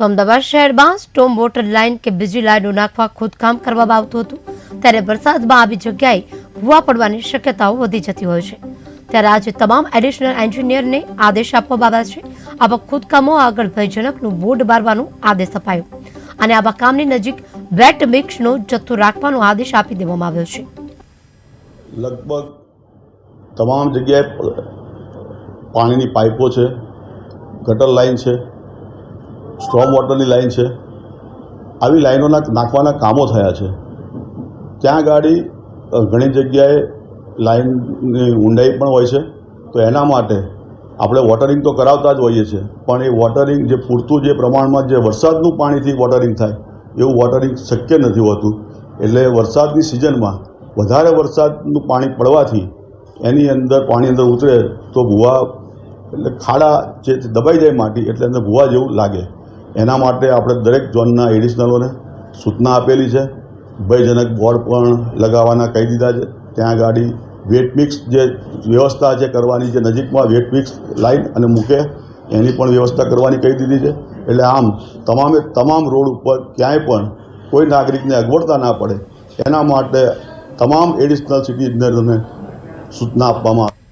તો અમદાવાદ શહેરમાં storm water line કે બીજી લાઇનો નાખવા ખોદકામ કરવામાં આવતું હતું. ત્યારે વરસાદમાં આવી જગ્યાએ ભૂવા પડવાની શક્યતાઓ વધી જતી હોય છે. ત્યારે આજે તમામ એડિશનલ એન્જિનિયરને આદેશ આપવામાં આવ્યા છે. આવા ખોદકામો આગળ ભયજનકનું બોર્ડ બારવાનો આદેશ અપાયો. અને આવા કામની નજીક વેટ મિક્સનો જથ્થો રાખવાનો આદેશ આપી દેવામાં આવ્યો છે. લગભગ તમામ જગ્યાએ પાણીની પાઇપો છે, ગટર લાઇન છે સ્ટ્રોમ વોટરની લાઇન છે. આવી લાઈનોના નાખવાના કામો થયા છે. ત્યાં ગાડી ઘણી જગ્યાએ લાઈનની ઊંડાઈ પણ હોય છે. તો એના માટે આપણે વોટરિંગ તો કરાવતા જ હોઈએ છીએ. પણ એ વોટરિંગ જે પૂરતું જે પ્રમાણમાં જે વરસાદનું પાણીથી વોટરિંગ થાય, એવું વોટરિંગ શક્ય નથી હોતું. એટલે વરસાદની સિઝનમાં વધારે વરસાદનું પાણી પડવાથી એની અંદર પાણી અંદર ઉતરે તો ભૂવા, એટલે ખાડા જે દબાઈ જાય માટી, એટલે અંદર ભૂવા જેવું લાગે. એના માટે આપણે દરેક ઝોનના એડિશનલોને સૂચના આપેલી છે. ભયજનક બોર્ડ પણ લગાવવાના કહી દીધા છે. ત્યાં ગાડી વેટ મિક્સ જે વ્યવસ્થા છે કરવાની જે નજીકમાં વેટ મિક્સ લાઈન અને મૂકે, એની પણ વ્યવસ્થા કરવાની કહી દીધી છે. એટલે આમ તમામે તમામ રોડ ઉપર ક્યાંય પણ કોઈ નાગરિકને અગવડતા ના પડે. એના માટે તમામ એડિશનલ સિટી ઇજનેરોને સૂચના આપવામાં